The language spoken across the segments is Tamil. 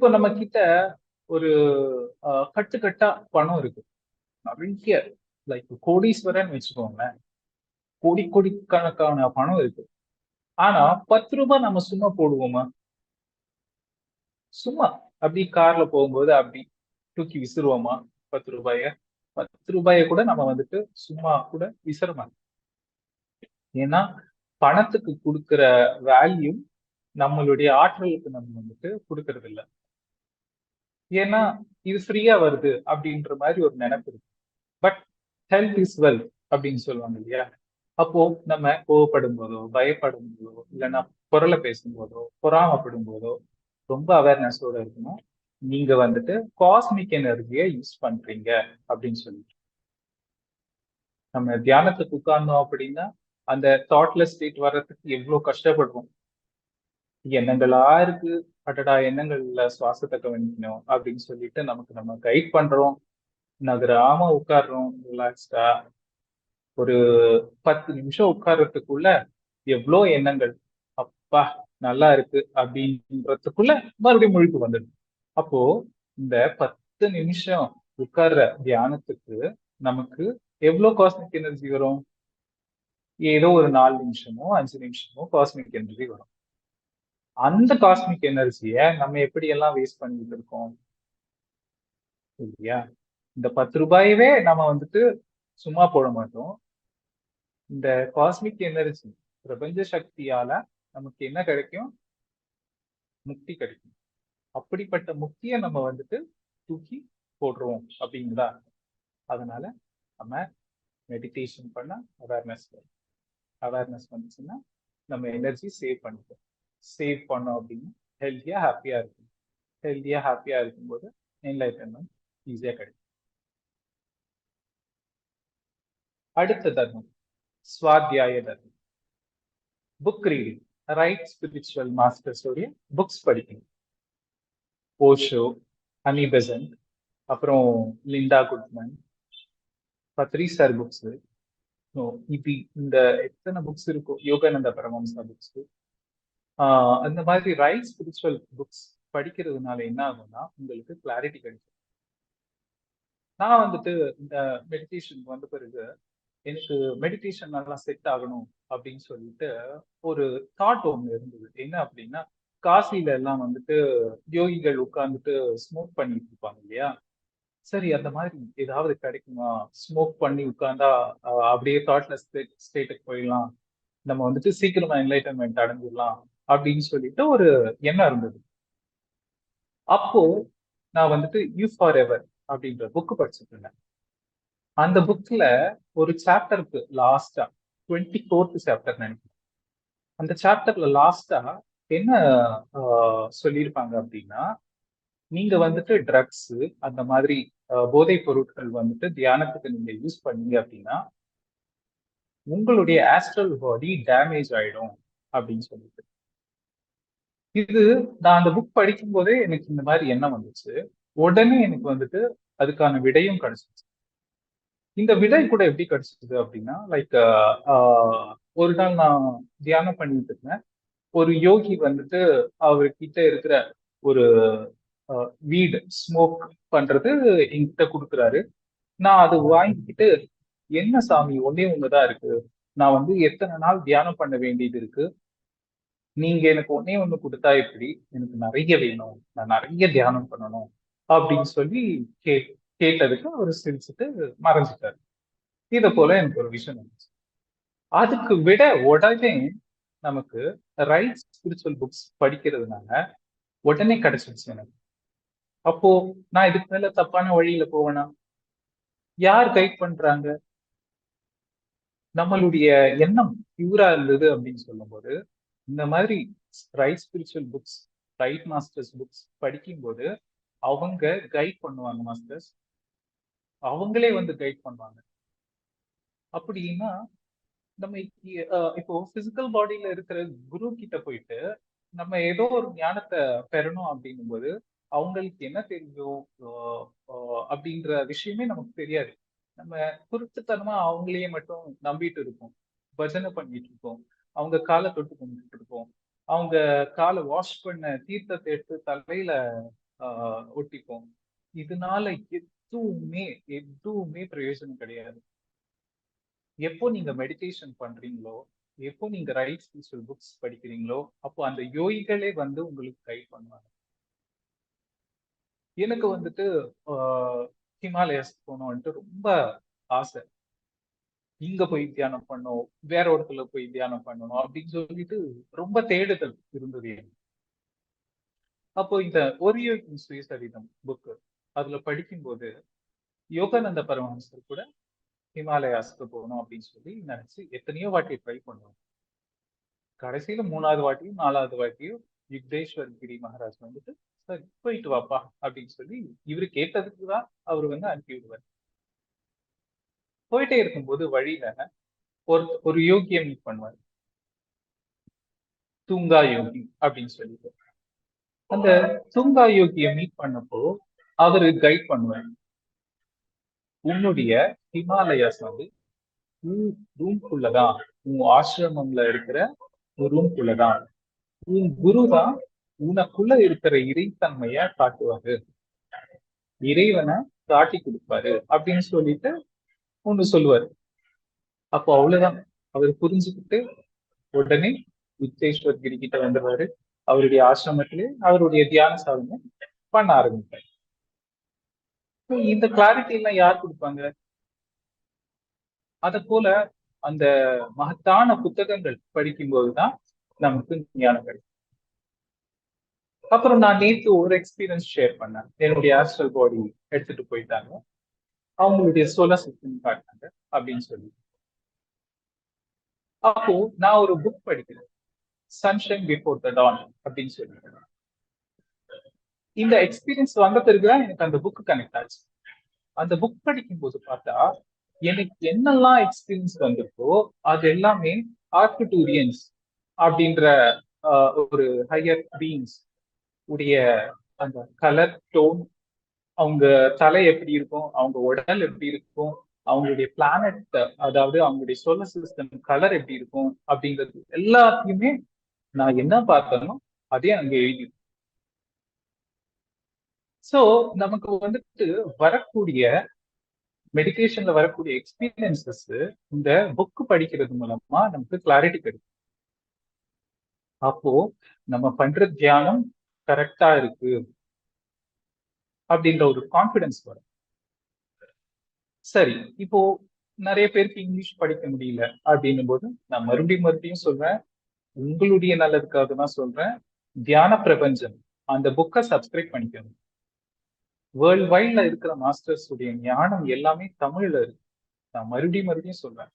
இப்போ நம்ம கிட்ட ஒரு கட்டுக்கட்டா கட்டு கட்டா பணம் இருக்கு. நிறைய லைக் கோடீஸ்வரன் வச்சுக்கோங்களேன். கோடி கோடி கணக்கான பணம் இருக்கு. ஆனா பத்து ரூபாய் நம்ம சும்மா போடுவோமா? சும்மா. அப்படி கார்ல போகும்போது அப்படி தூக்கி விசிறுவோமா? பத்து ரூபாய? பத்து ரூபாய கூட நம்ம வந்துட்டு சும்மா கூட விசிற மாட்டோம். ஏன்னா பணத்துக்கு கொடுக்கிற வேல்யூ நம்மளுடைய ஆற்றலுக்கு நம்ம வந்துட்டு கொடுக்கறது இல்ல ஏன்னா இது ஃப்ரீயா வருது அப்படின்ற மாதிரி ஒரு நினைப்பு இருக்கு. பட் ஹெல்த் இஸ் வெல்த் அப்படின்னு சொல்லுவாங்க இல்லையா? அப்போ நம்ம கோவப்படும் போதோ பயப்படும் போதோ இல்லைன்னா குரலை பேசும்போதோ பொறாமப்படும் போதோ ரொம்ப அவேர்னஸோட இருக்கணும். நீங்க வந்துட்டு காஸ்மிக் எனர்ஜியை யூஸ் பண்றீங்க அப்படின்னு சொல்லிட்டு. நம்ம தியானத்துக்கு உட்கார்ந்தோம் அப்படின்னா அந்த தாட்லெஸ் ஸ்டேட் வர்றதுக்கு எவ்வளவு கஷ்டப்படுவோம். எண்ணங்களா இருக்கு? அட்டடா எண்ணங்கள்ல சுவாசத்தை கவனிக்கணும் அப்படின்னு சொல்லிட்டு நமக்கு நம்ம கைட் பண்றோம். நகராம உட்கார்றோம் ரிலாக்ஸ்டா ஒரு பத்து நிமிஷம் உட்கார்றதுக்குள்ள எவ்வளோ எண்ணங்கள்? அப்பா நல்லா இருக்கு அப்படின்றதுக்குள்ள மறுபடியும் முழுக்கு வந்துடும். அப்போ இந்த பத்து நிமிஷம் உட்கார்ற தியானத்துக்கு நமக்கு எவ்வளோ காஸ்மிக் எனர்ஜி வரும்? ஏதோ ஒரு நாலு நிமிஷமோ அஞ்சு நிமிஷமோ காஸ்மிக் எனர்ஜி வரும். அந்த காஸ்மிக் எனர்ஜிய நம்ம எப்படி எல்லாம் வேஸ்ட் பண்ணிட்டு இருக்கோம்? இல்லையா? இந்த பத்து ரூபாயவே நம்ம வந்துட்டு சும்மா போட மாட்டோம். இந்த காஸ்மிக் எனர்ஜி பிரபஞ்ச சக்தியால நமக்கு என்ன கிடைக்கும்? முக்தி கிடைக்கும். அப்படிப்பட்ட முக்தியை நம்ம வந்துட்டு தூக்கி போடுறோம் அப்படிங்களா? அதனால நம்ம மெடிடேஷன் பண்ண அவேர்னஸ் அவேர்னஸ் வந்துச்சுன்னா நம்ம எனர்ஜி சேவ் பண்ணிப்போம். சேவ் பண்ணோம் அப்படின்னா ஹெல்த்தியாக ஹாப்பியா இருக்கும். ஹெல்த்தியாக ஹாப்பியா இருக்கும்போது என்லைட்டன்மெண்ட் ஈஸியா கிடைக்கும். அடுத்த தர்மம் ஸ்வாத்தியாய தர்மம் புக் ரீடிங் ரைட் ஸ்பிரிச்சுவல் மாஸ்டர்ஸோடைய புக்ஸ் படிக்கணும். ஓஷோ ஹனி பெசன்ட் அப்புறம் Linda Goodman Badri sir books இப்போ இந்த எத்தனை புக்ஸ் இருக்கோ யோகானந்த பரமம்சா புக்ஸ் அந்த மாதிரி ரைட் ஸ்பிரிச்சுவல் புக்ஸ் படிக்கிறதுனால என்ன ஆகும்னா உங்களுக்கு கிளாரிட்டி கிடைக்கும். நான் வந்துட்டு இந்த மெடிடேஷன் வந்த பிறகு எனக்கு மெடிடேஷன் நல்லா செட் ஆகணும் அப்படின்னு சொல்லிட்டு ஒரு தாட் ஒன்று இருந்தது. என்ன அப்படின்னா காசில எல்லாம் வந்துட்டு யோகிகள் உட்கார்ந்துட்டு ஸ்மோக் பண்ணிட்டு இருப்பாங்க இல்லையா? சரி அந்த மாதிரி ஏதாவது கிடைக்குமா? ஸ்மோக் பண்ணி உட்கார்ந்தா அப்படியே தாட்லெஸ் ஸ்டேட்டுக்கு போயிடலாம். நம்ம வந்துட்டு சீக்கிரமா என்லைட்டன்மெண்ட் அடைஞ்சிடலாம். அப்படின்னு சொல்லிட்டு ஒரு எண்ணம் இருந்தது. அப்போ நான் வந்துட்டு யூ ஃபார் எவர் அப்படின்ற புக்கு படிச்சுட்டு இருந்தேன். அந்த புக்ல ஒரு சாப்டருக்கு லாஸ்டா டுவெண்ட்டி ஃபோர்த் சாப்டர் நினைக்கிறேன். அந்த சாப்டர்ல லாஸ்டா என்ன சொல்லியிருப்பாங்க அப்படின்னா நீங்க வந்துட்டு ட்ரக்ஸ் அந்த மாதிரி போதைப் பொருட்கள் வந்துட்டு தியானத்துக்கு நீங்க யூஸ் பண்ணீங்க அப்படின்னா உங்களுடைய ஆஸ்ட்ரல் பாடி டேமேஜ் ஆயிடும் அப்படின்னு சொல்லிட்டு. இது நான் அந்த புக் படிக்கும் போதே எனக்கு இந்த மாதிரி எண்ணம் வந்துச்சு. உடனே எனக்கு வந்துட்டு அதுக்கான விடையும் கிடைச்சிச்சு. இந்த விடை கூட எப்படி கிடைச்சிது அப்படின்னா லைக் ஒரு நாள் நான் தியானம் பண்ணிட்டு இருந்தேன். ஒரு யோகி வந்துட்டு அவர்கிட்ட இருக்கிற ஒரு வீடு ஸ்மோக் பண்றது என்கிட்ட கொடுக்குறாரு. நான் அது வாங்கிக்கிட்டு என்ன சாமி ஒன்னே ஒண்ணுதான் இருக்கு. நான் வந்து எத்தனை நாள் தியானம் பண்ண வேண்டியது இருக்கு? நீங்க எனக்கு ஒன்னே ஒண்ணு கொடுத்தா எப்படி? எனக்கு நிறைய வேணும். நான் நிறைய தியானம் பண்ணணும். அப்படின்னு சொல்லி கே கேட்டதுக்கு அவர் சிரிச்சுட்டு மறைஞ்சிட்டாரு. இத போல எனக்கு ஒரு விஷயம் இருந்துச்சு அதுக்கு விட உடனே நமக்கு ரைட் ஸ்பிரிச்சுவல் புக்ஸ் படிக்கிறதுனால உடனே கிடைச்சிருச்சு எனக்கு. அப்போ நான் இதுக்கு மேல தப்பான வழியில போவேனா? யார் கைட் பண்றாங்க? நம்மளுடைய எண்ணம் பியூரா இருந்தது அப்படின்னு சொல்லும்போது இந்த மாதிரி right spiritual books right masters books படிக்கும்போது அவங்க கைட் பண்ணுவாங்க மாஸ்டர்ஸ் அவங்களே வந்து கைட் பண்ணுவாங்க. அப்படின்னா நம்ம இப்போ பிசிக்கல் பாடியில இருக்கிற குரு கிட்ட போயிட்டு நம்ம ஏதோ ஒரு ஞானத்தை பெறணும் அப்படின்னும் போது அவங்களுக்கு என்ன தெரியும்? அப்படின்ற விஷயமே நமக்கு தெரியாது. நம்ம குறித்துத்தனமா அவங்களையே மட்டும் நம்பிட்டு இருக்கோம். பஜனை பண்ணிட்டு இருக்கோம். அவங்க காலை தொட்டு கும்பிட்டு இருப்போம். அவங்க காலை வாஷ் பண்ண தீர்த்தத்தை எடுத்து தலையில ஆஹ் ஒட்டிப்போம். இதனால எதுவுமே எதுவுமே பிரயோஜனம் கிடையாது. எப்போ நீங்க மெடிடேஷன் பண்றீங்களோ எப்போ நீங்க ரைட் ஸ்பிரிச்சுவல் புக்ஸ் படிக்கிறீங்களோ அப்போ அந்த யோகிகளே வந்து உங்களுக்கு கைட் பண்ணுவாங்க. எனக்கு வந்துட்டு ஹிமாலயஸ் போனோம்ட்டு ரொம்ப ஆசை. இங்க போய் தியானம் பண்ணோம் வேற இடத்துல போய் தியானம் பண்ணணும் அப்படின்னு சொல்லிட்டு ரொம்ப தேடுதல் இருந்தது எனக்கு. அப்போ இந்த ஒரியோ சுயசரிதம் புக்கு அதுல படிக்கும்போது யோகானந்த பரமஹம்சர் கூட ஹிமாலயாஸ்க்கு போகணும் அப்படின்னு சொல்லி நினைச்சு எத்தனையோ வாட்டி ட்ரை பண்ணுவோம் கடைசியில மூணாவது வாட்டியும் நாலாவது வாட்டியும் யுக்தேஸ்வர் கிரி மகாராஜ் வந்துட்டு சார் போயிட்டு வாப்பா அப்படின்னு சொல்லி இவரு கேட்டதுக்கு தான் அவர் வந்து அனுப்பி விடுவார் போயிட்டே இருக்கும்போது வழியில ஒரு ஒரு யோகியை மீட் பண்ணுவார். தூங்கா யோகி அப்படின்னு சொல்லிட்டு. அந்த தூங்கா யோகியை மீட் பண்ணப்போ அவரு கைட் பண்ணுவார். உன்னுடைய ஹிமாலயாஸ் வந்து உன் ரூம்குள்ளதான் உன் ஆசிரமம்ல இருக்கிற ஒரு ரூம்குள்ளதான் உன் குரு தான் உனக்குள்ள இருக்கிற இறைத்தன்மைய காட்டுவாரு. இறைவனை காட்டி கொடுப்பாரு அப்படின்னு சொல்லிட்டு ஒண்ணு சொல்லுவாரு. அப்போ அவ்வளவுதான். அவர் புரிஞ்சுக்கிட்டு உடனே வித்தேஸ்வர் கிரி கிட்ட வந்துடுவாரு. அவருடைய ஆசிரமத்திலே அவருடைய தியான சாதனை பண்ண ஆரம்பிப்பார். இந்த கிளாரிட்டி எல்லாம் யார் கொடுப்பாங்க? அத போல அந்த மகத்தான புத்தகங்கள் படிக்கும்போதுதான் நமக்கு ஞானம் கிடைக்கும். அப்புறம் நான் நேத்து ஒரு எக்ஸ்பீரியன்ஸ் ஷேர் பண்ணேன். என்னுடைய ஆஸ்ட்ரல் பாடி எடுத்துட்டு போயிட்டாங்க. அவங்களுடைய சோலார் சிஸ்டம் காட்டினாங்க அப்படின்னு சொல்லி. அப்போ நான் ஒரு புக் படிக்கிறேன். சன்ஷைன் பிஃபோர் த டான் அப்படின்னு சொல்லி. இந்த எக்ஸ்பீரியன்ஸ் வந்த பிறகுதான் எனக்கு அந்த புக் கனெக்ட் ஆச்சு. அந்த புக் படிக்கும் போது பார்த்தா எனக்கு என்னெல்லாம் எக்ஸ்பீரியன்ஸ் வந்திருக்கோ அது எல்லாமே ஆர்கிட்டூரியன்ஸ் அப்படின்ற ஒரு ஹையர் பீயிங்ஸ் உடைய அந்த கலர் டோன் அவங்க தலை எப்படி இருக்கும் அவங்க உடல் எப்படி இருக்கும் அவங்களுடைய பிளானட் அதாவது அவங்களுடைய சோலர் சிஸ்டம் கலர் எப்படி இருக்கும் அப்படிங்கிறது எல்லாத்தையுமே நான் என்ன பார்த்தனோ அதே அங்க எழுதி சோ நமக்கு வந்துட்டு வரக்கூடிய மெடிடேஷன்ல வரக்கூடிய எக்ஸ்பீரியன்சஸ் இந்த புக் படிக்கிறது மூலமா நமக்கு கிளாரிட்டி கிடைக்கும். அப்போ நம்ம பண்ற தியானம் கரெக்டா இருக்கு. அப்படின்ற ஒரு கான்ஃபிடன்ஸ் வரும். சரி இப்போ நிறைய பேருக்கு இங்கிலீஷ் படிக்க முடியல அப்படின்னும் போது நான் மறுபடியும் மறுபடியும் சொல்றேன். உங்களுடைய நல்லதுக்காக தான் சொல்றேன். தியான பிரபஞ்சம் அந்த புக்கை சப்ஸ்கிரைப் பண்ணிக்கணும் வேர்ல்ட் வைட்ல இருக்கிற மாஸ்டர்ஸ் உடைய ஞானம் எல்லாமே தமிழ்ல இருக்கு. நான் மறுபடியும் மறுபடியும் சொல்றேன்.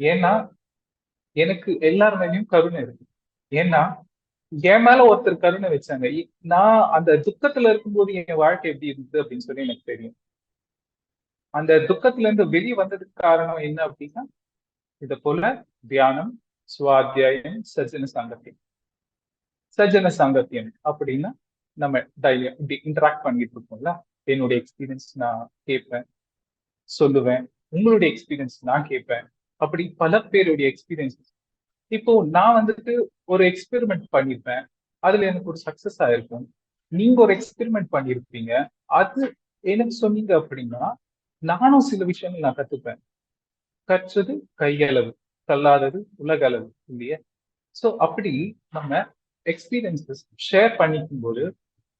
ஏன்னா எனக்கு எல்லார் மேலேயும் கருணை இருக்கு. ஏன்னா என் மேல ஒருத்தர் கருணை வச்சாங்க. நான் அந்த துக்கத்துல இருக்கும்போது என் வாழ்க்கை எப்படி இருந்தது அப்படின்னு சொல்லி எனக்கு தெரியும். அந்த துக்கத்துல இருந்து வெளியே வந்ததுக்கு காரணம் என்ன அப்படின்னா இத போல தியானம் சுவாத்தியாயம் சஜன சாங்கத்தியம் சஜன சாங்கத்தியம் அப்படின்னா நம்ம டைலி இப்படி இன்டராக்ட் பண்ணிட்டு இருக்கோம்ல என்னுடைய எக்ஸ்பீரியன்ஸ் நான் கேட்பேன் சொல்லுவேன். உங்களுடைய எக்ஸ்பீரியன்ஸ் நான் கேட்பேன். அப்படி பல பேருடைய எக்ஸ்பீரியன்ஸ் இப்போ நான் வந்துட்டு ஒரு எக்ஸ்பெரிமெண்ட் பண்ணிருப்பேன். அதுல எனக்கு ஒரு சக்சஸ் ஆயிருக்கும். நீங்க ஒரு எக்ஸ்பெரிமெண்ட் பண்ணிருப்பீங்க. அது எனக்கு சொன்னீங்க அப்படின்னா நானும் சில விஷயங்கள் நான் கத்துப்பேன். கற்றது கையளவு கல்லாதது உலக அளவு இல்லையா? சோ அப்படி நம்ம எக்ஸ்பீரியன்சஸ் ஷேர் பண்ணிக்கும் போது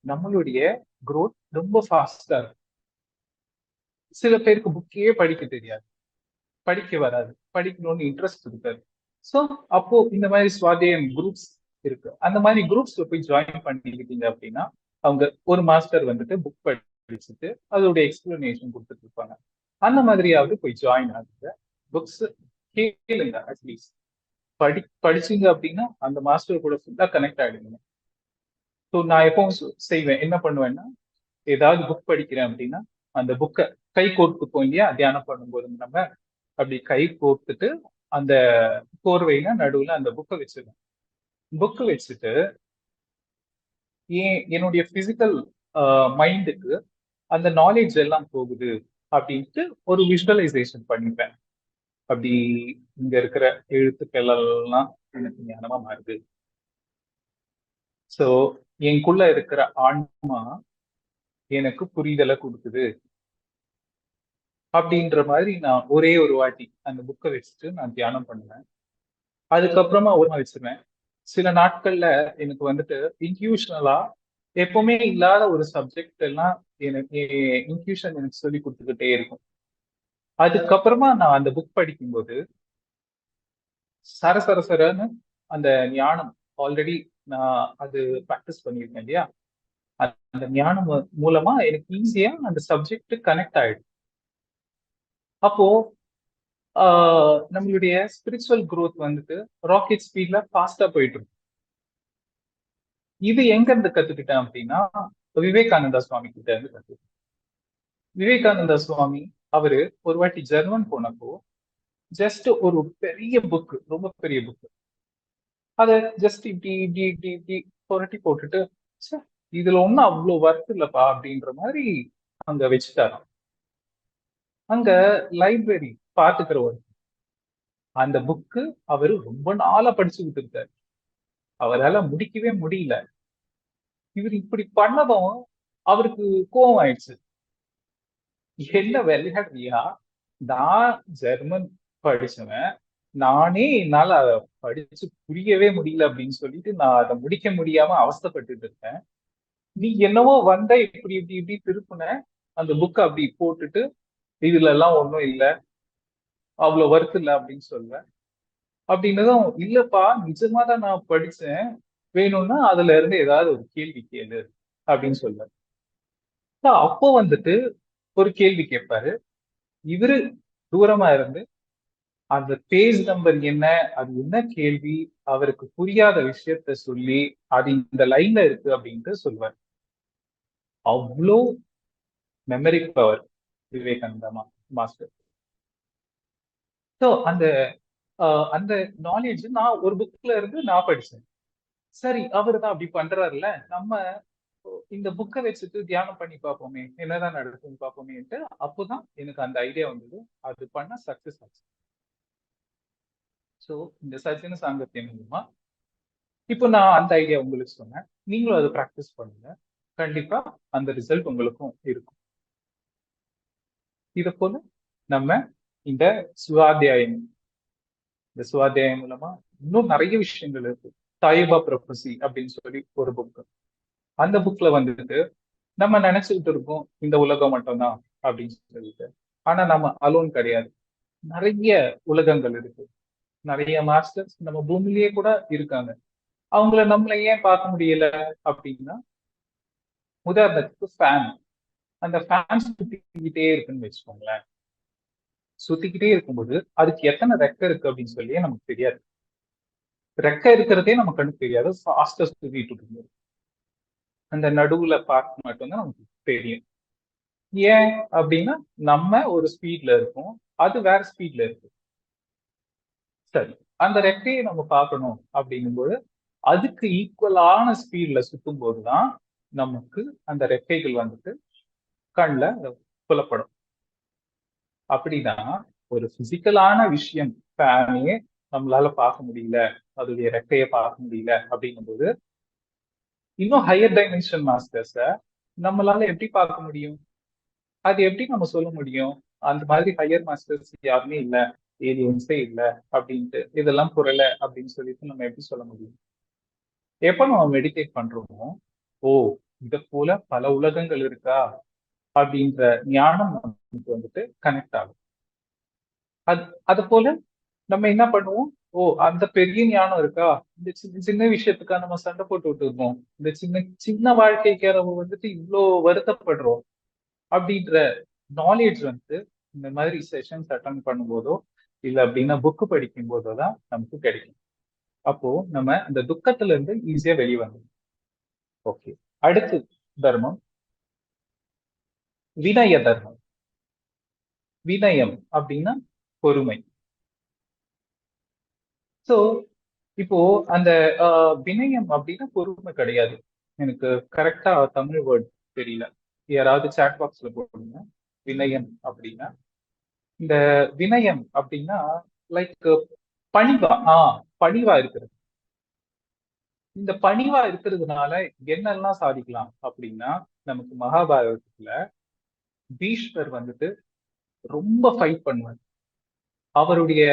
நம்மளுடைய குரோத் ரொம்ப ஃபாஸ்டா இருக்கும். சில பேருக்கு புக்கே படிக்க தெரியாது. படிக்க வராது. படிக்கணும்னு இன்ட்ரெஸ்ட் இருக்காது. ஸோ அப்போ இந்த மாதிரி சுவாதேயம் குரூப்ஸ் இருக்கு. அந்த மாதிரி குரூப்ஸ்ல போய் ஜாயின் பண்ணிக்கிட்டீங்க அப்படின்னா அவங்க ஒரு மாஸ்டர் வந்துட்டு புக் படிச்சுட்டு அதோட எக்ஸ்பிளனேஷன் கொடுத்துட்டு இருப்பாங்க. அந்த மாதிரியாவது போய் ஜாயின் ஆகுங்க. புக்ஸ் கேளுங்க அட்லீஸ்ட் படி படிச்சீங்க அப்படின்னா அந்த மாஸ்டர் கூட ஃபுல்லா கனெக்ட் ஆயிடுங்க ஸோ நான் எப்பவும் செய்வேன். என்ன பண்ணுவேன்னா ஏதாவது புக் படிக்கிறேன் அப்படின்னா அந்த புக்கை கை கோர்த்துப்போம் இல்லையா தியானம் பண்ணும்போது நம்ம அப்படி கை கோர்த்துட்டு அந்த கோர்வையில நடுவுல அந்த புக்கை வச்சிருவேன் புக்கு வச்சுட்டு ஏன் என்னுடைய பிசிக்கல் மைண்டுக்கு அந்த நாலேஜ் எல்லாம் போகுது அப்படின்ட்டு ஒரு விஷுவலைசேஷன் பண்ணிப்பேன். அப்படி இங்க இருக்கிற எழுத்துக்கள் எல்லாம் எனக்கு ஞானமா மாறுது. சோ எனக்குள்ள இருக்கிற ஆன்மா எனக்கு புரிதலை கொடுக்குது. அப்படின்ற மாதிரி நான் ஒரே ஒரு வாட்டி அந்த புக்கை வச்சுட்டு நான் தியானம் பண்ணுவேன். அதுக்கப்புறமா ஒரு வச்சிருவேன். சில நாட்கள்ல எனக்கு வந்துட்டு இன்க்யூஷனலா எப்பவுமே இல்லாத ஒரு சப்ஜெக்ட் எல்லாம் எனக்கு இன்க்யூஷன் எனக்கு சொல்லி கொடுத்துக்கிட்டே இருக்கும். அதுக்கப்புறமா நான் அந்த புக் படிக்கும்போது சர அந்த ஞானம் ஆல்ரெடி நான் அது ப்ராக்டிஸ் பண்ணியிருக்கேன் இல்லையா? அந்த ஞானம் மூலமா எனக்கு ஈஸியா அந்த சப்ஜெக்ட் கனெக்ட் ஆயிடும். அப்போ நம்மளுடைய ஸ்பிரிச்சுவல் குரோத் வந்துட்டு ராக்கெட் ஸ்பீட்ல ஃபாஸ்டா போயிட்டு இருக்கு இது எங்க இருந்து கத்துக்கிட்டேன் அப்படின்னா விவேகானந்தா சுவாமி கிட்ட இருந்து கத்துக்கிட்டேன். விவேகானந்தா சுவாமி அவரு ஒரு வாட்டி ஜெர்மன் போனப்போ ஜஸ்ட் ஒரு பெரிய புக்கு ரொம்ப பெரிய புக்கு அத ஜஸ்ட் இப்படி இப்படி இப்படி இப்படி புரட்டி போட்டுட்டு இதுல ஒண்ணும் அவ்வளவு ஒர்க் இல்லப்பா அப்படின்ற மாதிரி அங்க வச்சுட்டாராம். அங்க லைப்ரரி பாத்துக்கிற ஒரு அந்த புக்கு அவரு ரொம்ப நாளா படிச்சுக்கிட்டு இருக்காரு அவரால் முடிக்கவே முடியல. இவர் இப்படி பண்ணதும் அவருக்கு கோவம் ஆயிடுச்சு. என்ன விளையாடுறியா நான் ஜெர்மன் படிச்சவன். நானே என்னால அதை படிச்சு புரியவே முடியல அப்படின்னு சொல்லிட்டு நான் அதை முடிக்க முடியாம அவஸ்தப்பட்டுட்டு இருக்கேன். நீ என்னவோ வந்த இப்படி இப்படி இப்படி திருப்புன. அந்த புக்கை அப்படி போட்டுட்டு இதுல எல்லாம் ஒன்றும் இல்லை. அவ்வளவு ஒர்த் இல்லை அப்படின்னு சொல்லுவேன் அப்படின்னதும் இல்லப்பா நிஜமா தான் நான் படிச்சேன். வேணும்னா அதுல இருந்து ஏதாவது ஒரு கேள்வி கேளு அப்படின்னு சொல்லுவாரு அப்போ வந்துட்டு ஒரு கேள்வி கேட்பாரு இவரு தூரமா இருந்து அந்த பேஜ் நம்பர் என்ன? அது என்ன கேள்வி? அவருக்கு புரியாத விஷயத்த சொல்லி அது இந்த லைன்ல இருக்கு அப்படின்ட்டு சொல்வார். அவ்வளோ memory power Vivekananda master. So அந்த அந்த நாலேஜ் நான் ஒரு புக்ல இருந்து நான் படிச்சேன். சரி அவர் தான் அப்படி பண்றாருல நம்ம இந்த புக்கை வச்சுட்டு தியானம் பண்ணி பார்ப்போமே என்னதான் நடக்கும்னு பார்ப்போமேன்ட்டு அப்போதான் எனக்கு அந்த ஐடியா வந்தது. அது பண்ண சக்சஸ் ஆச்சு. ஸோ இந்த சஜன சாங்கத்தின் மூலமா இப்போ நான் அந்த ஐடியா உங்களுக்கு சொன்னேன். நீங்களும் அதை ப்ராக்டிஸ் பண்ணுங்க. கண்டிப்பா அந்த ரிசல்ட் உங்களுக்கும் இருக்கும். இதை போல நம்ம இந்த சுவாத்தியாயம் இந்த சுவாத்தியாயம் மூலமா இன்னும் நிறைய விஷயங்கள் இருக்கு. தாயிபா ப்ரொஃபசி அப்படின்னு சொல்லி ஒரு புக் அந்த புக்ல வந்துட்டு நம்ம நினைச்சுக்கிட்டு இருக்கோம் இந்த உலகம் மட்டும்தான் அப்படின்னு சொல்லிட்டு. ஆனா நம்ம அலோன் கிடையாது. நிறைய உலகங்கள் இருக்கு. நிறைய மாஸ்டர்ஸ் நம்ம பூமிலேயே கூட இருக்காங்க. அவங்கள நம்மள ஏன் பார்க்க முடியல அப்படின்னா உதாரணத்துக்கு ஃபேன் அந்த ஃபேன் சுத்திக்கிட்டே இருக்குன்னு வச்சுக்கோங்களேன். சுத்திக்கிட்டே இருக்கும்போது அதுக்கு எத்தனை ரெக்கை இருக்கு அப்படின்னு சொல்லியே நமக்கு தெரியாது. ரெக்கை இருக்கிறதே நமக்கு கண்ணுக்கு தெரியாது. ஃபாஸ்டா சுத்திட்டு இருக்கும் அந்த நடுவுல பார்க்க மட்டும்தான் நமக்கு தெரியும். ஏன் அப்படின்னா நம்ம ஒரு ஸ்பீட்ல இருக்கோம். அது வேற ஸ்பீட்ல இருக்கு. சரி அந்த ரெக்கையை நம்ம பார்க்கணும் அப்படிங்கும்போது அதுக்கு ஈக்குவலான ஸ்பீட்ல சுத்தும் போதுதான் நமக்கு அந்த ரெக்கைகள் வந்துட்டு கண்ணில் புலப்படும். அப்படின்னா ஒரு பிசிக்கலான விஷயம் ஃபேனையே நம்மளால பார்க்க முடியல அதோடைய ரெக்கையை பார்க்க முடியல அப்படிங்கும் போது இன்னும் ஹையர் டைமென்ஷன் மாஸ்டர்ஸ நம்மளால எப்படி பார்க்க முடியும்? அது எப்படி நம்ம சொல்ல முடியும்? அந்த மாதிரி ஹையர் மாஸ்டர்ஸ் யாருமே இல்லை ஏலியன்ஸே இல்லை அப்படின்ட்டு இதெல்லாம் புரல அப்படின்னு சொல்லிட்டு நம்ம எப்படி சொல்ல முடியும்? எப்ப நம்ம மெடிடேட் பண்றோமோ ஓ இதை போல பல உலகங்கள் இருக்கா? அப்படின்ற ஞானம் நமக்கு வந்துட்டு கனெக்ட் ஆகும். அது அது போல நம்ம என்ன பண்ணுவோம்? ஓ அந்த பெரிய ஞானம் இருக்கா? இந்த சின்ன சின்ன விஷயத்துக்கா நம்ம சண்டை போட்டு விட்டுருக்கோம். இந்த சின்ன சின்ன வாழ்க்கைக்கு நம்ம வந்துட்டு இவ்வளோ வருத்தப்படுறோம் அப்படின்ற நாலேஜ் வந்து இந்த மாதிரி செஷன்ஸ் அட்டன் பண்ணும்போதோ இல்லை அப்படின்னா புக்கு படிக்கும் போதோ தான் நமக்கு கிடைக்கும். அப்போ நம்ம இந்த துக்கத்துல இருந்து ஈஸியா வெளியே வந்துடும் ஓகே அடுத்து தர்மம். வினய தர்மம் வினயம் அப்படின்னா பொறுமை. சோ இப்போ அந்த வினயம் அப்படின்னா பொறுமை கிடையாது. எனக்கு கரெக்டா தமிழ் வேர்ட் தெரியல. யாராவது சாட் பாக்ஸ்ல போடுங்க. வினயம் அப்படின்னா இந்த வினயம் அப்படின்னா லைக் பணிவா ஆஹ் பணிவா இருக்கிறது. இந்த பணிவா இருக்கிறதுனால என்னெல்லாம் சாதிக்கலாம் அப்படின்னா நமக்கு மகாபாரதத்துல பீஷ்மர் வந்துட்டு ரொம்ப ஃபைட் பண்ணுவார். அவருடைய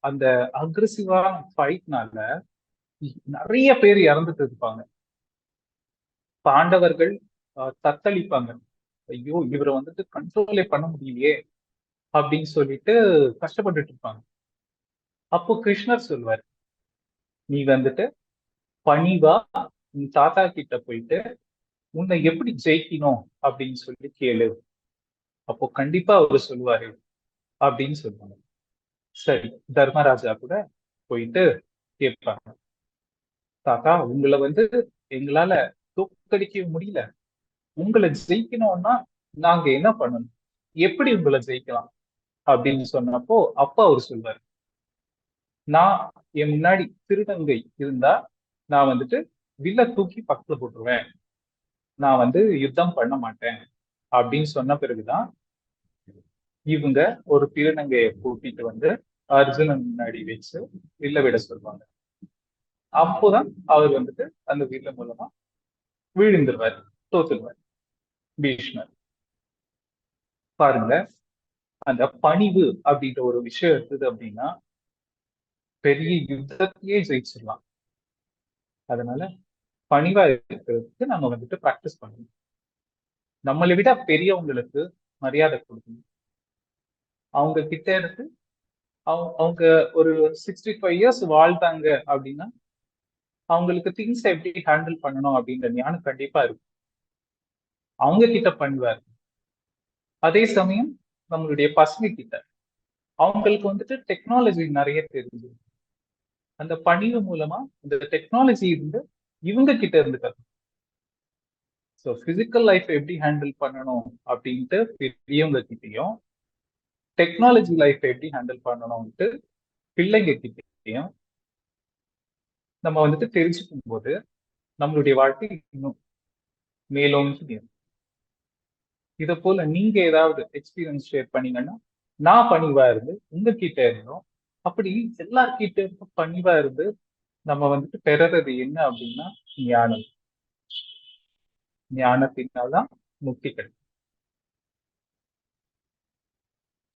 அந்த அக்ரெசிவான ஃபைட்னால நிறைய பேர் இறந்துட்டு இருப்பாங்க. பாண்டவர்கள் தத்தளிப்பாங்க. ஐயோ இவரை வந்துட்டு கண்ட்ரோலே பண்ண முடியலையே அப்படின்னு சொல்லிட்டு கஷ்டப்பட்டுட்டு இருப்பாங்க. அப்போ கிருஷ்ணர் சொல்வார் நீ வந்துட்டு பணிவா உன் தாத்தா கிட்ட போயிட்டு உன்னை எப்படி ஜெயிக்கணும்? அப்படின்னு சொல்லி கேளு. அப்போ கண்டிப்பா அவர் சொல்லுவாரு அப்படின்னு சொல்லுவாங்க. சரி தர்மராஜா கூட போயிட்டு கேட்பாங்க. தாத்தா உங்களை வந்து எங்களால தோக்கடிக்க முடியல. உங்களை ஜெயிக்கணும்னா நாங்க என்ன பண்ணணும்? எப்படி உங்களை ஜெயிக்கலாம்? அப்படின்னு சொன்னப்போ அப்பா அவர் சொல்வாரு நான் என் முன்னாடி திருநங்கை இருந்தா நான் வந்துட்டு வில்ல தூக்கி பக்கத்துல போட்டுருவேன். நான் வந்து யுத்தம் பண்ண மாட்டேன். அப்படின்னு சொன்ன பிறகுதான் இவங்க ஒரு திருநங்கையை கூட்டிட்டு வந்து அர்ஜுனன் முன்னாடி வச்சு வில்ல விட சொல்லுவாங்க. அப்போதான் அவர் வந்துட்டு அந்த வில்ல மூலமா விழுந்துருவார் தோத்துருவார் பீஷ்மர். பாருங்க அந்த பணிவு அப்படின்ற ஒரு விஷயம் இருந்தது அப்படின்னா பெரிய யுத்தத்தையே ஜெயிச்சிடலாம். அதனால பணிவா இருக்கிறதுக்கு நம்ம வந்துட்டு ப்ராக்டிஸ் பண்ணணும். நம்மளை விட பெரியவங்களுக்கு மரியாதை கொடுக்கணும். அவங்க கிட்ட இருந்து அவங்க ஒரு சிக்ஸ்டி ஃபைவ் இயர்ஸ் வாழ்ந்தாங்க அப்படின்னா அவங்களுக்கு திங்ஸ் எப்படி ஹேண்டில் பண்ணணும் அப்படின்ற ஞானம் கண்டிப்பா இருக்கும். அவங்க கிட்ட பண்ணுவார். அதே சமயம் நம்மளுடைய பசங்க கிட்ட. அவங்களுக்கு வந்துட்டு டெக்னாலஜி நிறைய தெரிஞ்சு அந்த பணிவு மூலமா இந்த டெக்னாலஜி இருந்து இவங்க கிட்ட இருந்து கற்கும் ஸோ ஃபிசிக்கல் லைஃப் எப்படி ஹேண்டில் பண்ணணும் அப்படின்ட்டு பெரியவங்க கிட்டேயும் டெக்னாலஜி லைஃப் எப்படி ஹேண்டில் பண்ணணும்ட்டு பிள்ளைங்க கிட்டேயும் நம்ம வந்துட்டு தெரிஞ்சுக்கும் போது நம்மளுடைய வாழ்க்கை இன்னும் மேலும் இதை போல நீங்க ஏதாவது எக்ஸ்பீரியன்ஸ் ஷேர் பண்ணீங்கன்னா நான் பணிவா இருந்து உங்ககிட்ட இருந்தோம் அப்படி எல்லார்கிட்ட இருந்தும் பணிவா இருந்து நம்ம வந்துட்டு பெறது என்ன அப்படின்னா ஞானம். ஞானத்தினால்தான் முக்தி கிடைக்கும்.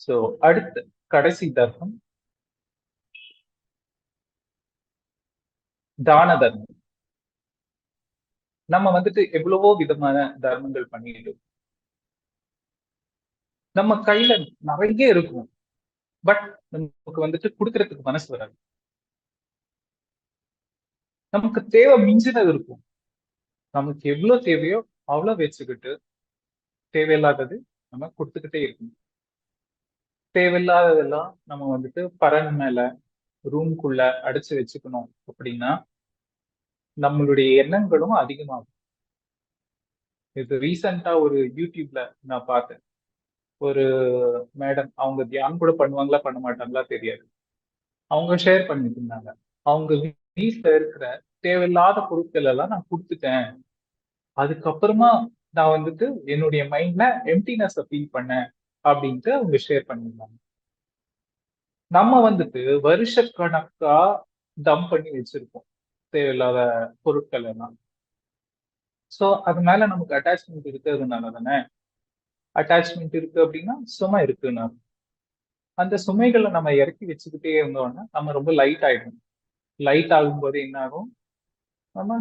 சோ அடுத்து கடைசி தர்மம். தான தர்மம். நம்ம வந்துட்டு எவ்வளவோ விதமான தர்மங்கள் பண்ணிடும் நம்ம கையில நிறைய இருக்கும். பட் நமக்கு வந்துட்டு கொடுக்கறதுக்கு மனசு வராது. நமக்கு தேவை மிஞ்சினது இருக்கும். நமக்கு எவ்வளவு தேவையோ அவ்வளவு வச்சுக்கிட்டு தேவையில்லாதது நம்ம கொடுத்துக்கிட்டே இருக்கணும். தேவையில்லாததெல்லாம் நம்ம வந்துட்டு பரன் மேல ரூம்குள்ள அடைச்சு வச்சுக்கணும் அப்படின்னா நம்மளுடைய எண்ணங்களும் அதிகமாகும். இது ரீசெண்டா ஒரு யூடியூப்ல நான் பார்த்தேன். ஒரு மேடம் அவங்க தியானம் கூட பண்ணுவாங்களா பண்ண மாட்டாங்களா தெரியாது. அவங்க ஷேர் பண்ணிட்டு இருந்தாங்க. அவங்க வீட்டுல இருக்கிற தேவையில்லாத பொருட்கள் எல்லாம் நான் கொடுத்துட்டேன். அதுக்கப்புறமா நான் வந்துட்டு என்னுடைய மைண்ட்ல எம்டினஸ் ஃபீல் பண்ணேன் அப்படின்ட்டு அவங்க ஷேர் பண்ணியிருந்தாங்க. நம்ம வந்துட்டு வருஷ கணக்கா டம் பண்ணி வச்சிருப்போம் தேவையில்லாத பொருட்கள் எல்லாம். ஸோ அது மேல நமக்கு அட்டாச்மெண்ட் இருக்கிறதுனால தானே? அட்டாச்மெண்ட் இருக்கு அப்படின்னா சுமை இருக்குன்னா அந்த சுமைகளை நம்ம இறக்கி வச்சுக்கிட்டே இருந்தோம்னா நம்ம ரொம்ப லைட் ஆயிடும் லைட் ஆகும்போது என்ன ஆகும் நம்ம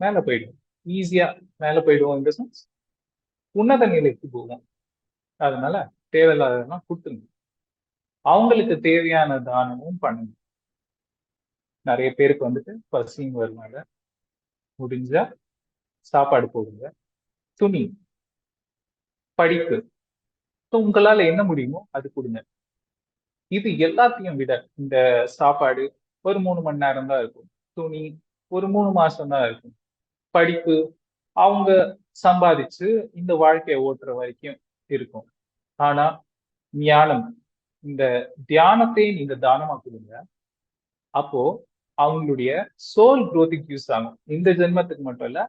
மேலே போயிடும். ஈஸியா மேல போயிடுவோம் இந்த சென்ஸ் உன்னத நிலைக்கு போவோம். அதனால தேவையில்லாததெல்லாம் கொடுத்துருங்க. அவங்களுக்கு தேவையான தானமும் பண்ணுங்க. நிறைய பேருக்கு வந்துட்டு பசியும் வருவாங்க முடிஞ்சா சாப்பாடு போடுங்க. துணி படிப்பு. உங்களால என்ன முடியுமோ அது கொடுங்க. இது எல்லாத்தையும் விட இந்த சாப்பாடு ஒரு மூணு மணி நேரம் தான் இருக்கும். துணி ஒரு மூணு மாசம் தான் இருக்கும். படிப்பு அவங்க சம்பாதிச்சு இந்த வாழ்க்கையை ஓட்டுற வரைக்கும் இருக்கும். ஆனா ஞானம் இந்த தியானத்தை நீங்க தானமா கொடுங்க அப்போ அவங்களுடைய சோல் குரோத்துக்கு யூஸ் ஆகும். இந்த ஜென்மத்துக்கு மட்டும் இல்ல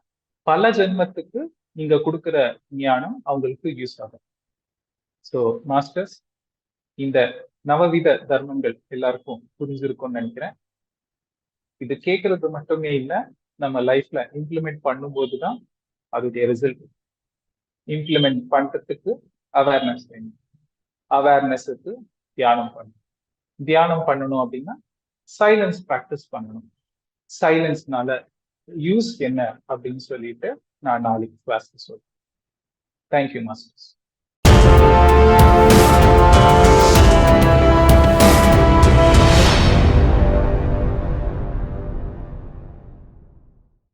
பல ஜென்மத்துக்கு நீங்க கொடுக்குற ஞானம் அவங்களுக்கு யூஸ் ஆகும். ஸோ மாஸ்டர்ஸ் இந்த நவவித தர்மங்கள் எல்லாருக்கும் புரிஞ்சிருக்கும்னு நினைக்கிறேன். இது கேட்கறது மட்டுமே இல்லை நம்ம லைஃப்ல இம்ப்ளிமெண்ட் பண்ணும்போது தான் அதோடைய ரிசல்ட் இம்ப்ளிமெண்ட் பண்றதுக்கு அவேர்னஸ் வேணும். அவேர்னஸுக்கு தியானம் பண்ணணும். தியானம் பண்ணணும் அப்படின்னா சைலன்ஸ் ப்ராக்டிஸ் பண்ணணும். சைலன்ஸ்னால யூஸ் என்ன அப்படின்னு சொல்லிட்டு நான் நாளைக்கு கிளாஸ்க்கு சொல்றேன். Thank you masters